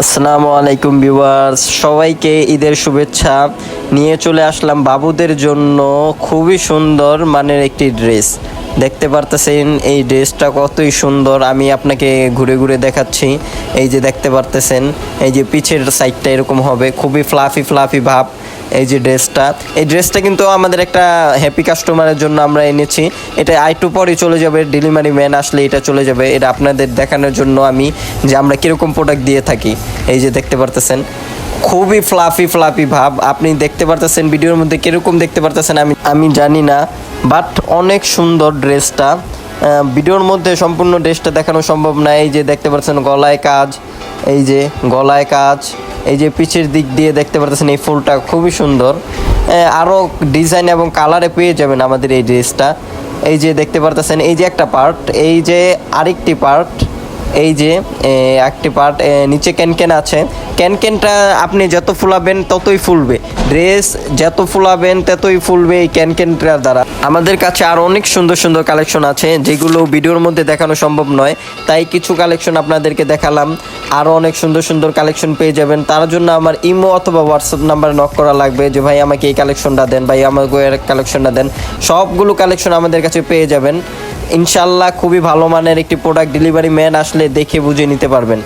আসসালামু আলাইকুম ভিউয়ার্স, সবাইকে ঈদের শুভেচ্ছা। নিয়ে চলে আসলাম বাবুদের জন্য খুবই সুন্দর মানের একটি ড্রেস। দেখতে পারতেছেন এই ড্রেসটা কতই সুন্দর, আমি আপনাকে ঘুরে ঘুরে দেখাচ্ছি। এই যে দেখতে পারতেছেন, এই যে পিছের সাইডটা এরকম হবে, খুবই ফ্লাফি ফ্লাফি ভাব এই যে ড্রেসটা। এই ড্রেসটা কিন্তু আমাদের একটা হ্যাপি কাস্টমারের জন্য আমরা এনেছি। এটা আই টু পরই চলে যাবে ডেলিভারি ম্যান আসলে এটা চলে যাবে, এটা আপনাদের দেখানোর জন্য আমি যে আমরা কীরকম প্রোডাক্ট দিয়ে থাকি। এই যে দেখতে পারতেছেন খুবই ফ্লাফি ফ্লাফি ভাব। আপনি দেখতে পারতেছেন ভিডিওর মধ্যে কীরকম দেখতে পারতেছেন আমি আমি জানি না বাট অনেক সুন্দর ড্রেসটা। ভিডিওর মধ্যে সম্পূর্ণ ড্রেসটা দেখানো সম্ভব না। এই যে দেখতে পাচ্ছেন গলায় কাজ, এই যে গলায় কাজ, এই যে পিছের দিক দিয়ে দেখতে পারতেছেন এই ফুলটা খুবই সুন্দর। আরও ডিজাইন এবং কালারে পেয়ে যাবেন আমাদের এই ড্রেসটা। এই যে দেখতে পারতেছেন, এই যে একটা পার্ট, এই যে আরেকটি পার্ট এই যে একটি পার্ট নিচে ক্যানক্যান আছে। ক্যানক্যানটা আপনি যত ফুলাবেন ততই ফুলবে। ড্রেস যত ফুলাবেন ততই ফুলবে এই ক্যানক্যানটার দ্বারা। আমাদের কাছে আরও অনেক সুন্দর সুন্দর কালেকশন আছে, যেগুলো ভিডিওর মধ্যে দেখানো সম্ভব নয়। তাই কিছু কালেকশন আপনাদেরকে দেখালাম। আরও অনেক সুন্দর সুন্দর কালেকশন পেয়ে যাবেন। তার জন্য আমার ইমো অথবা হোয়াটসঅ্যাপ নাম্বারে নক করা লাগবে যে, ভাই, আমাকে এই কালেকশনটা দেন, ভাই, আমাকে এর কালেকশনটা দেন। সবগুলো কালেকশন আমাদের কাছে পেয়ে যাবেন। ইনশাল্লাহ খুবই ভালো মানের একটি প্রোডাক্ট ডেলিভারি ম্যান আসলে দেখে বুঝে নিতে পারবেন।